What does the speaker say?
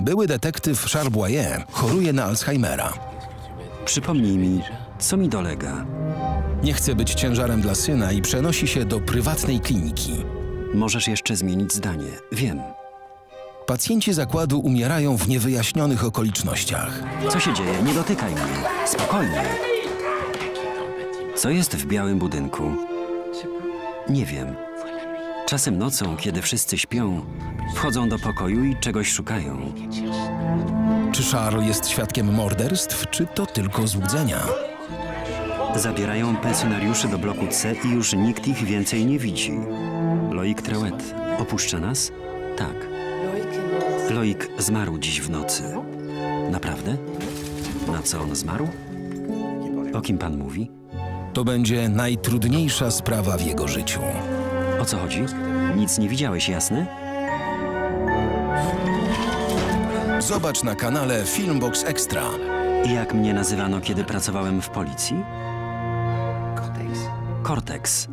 Były detektyw Charboyer choruje na Alzheimera. Przypomnij mi, co mi dolega. Nie chce być ciężarem dla syna i przenosi się do prywatnej kliniki. Możesz jeszcze zmienić zdanie. Wiem. Pacjenci zakładu umierają w niewyjaśnionych okolicznościach. Co się dzieje? Nie dotykaj mnie. Spokojnie. Co jest w białym budynku? Nie wiem. Czasem nocą, kiedy wszyscy śpią, wchodzą do pokoju i czegoś szukają. Czy Charles jest świadkiem morderstw, czy to tylko złudzenia? Zabierają pensjonariuszy do bloku C i już nikt ich więcej nie widzi. Loik Treuet opuszcza nas? Tak. Loik zmarł dziś w nocy. Naprawdę? Na co on zmarł? O kim pan mówi? To będzie najtrudniejsza sprawa w jego życiu. O co chodzi? Nic nie widziałeś, jasne? Zobacz na kanale Filmbox Extra. Jak mnie nazywano, kiedy pracowałem w policji? Cortex.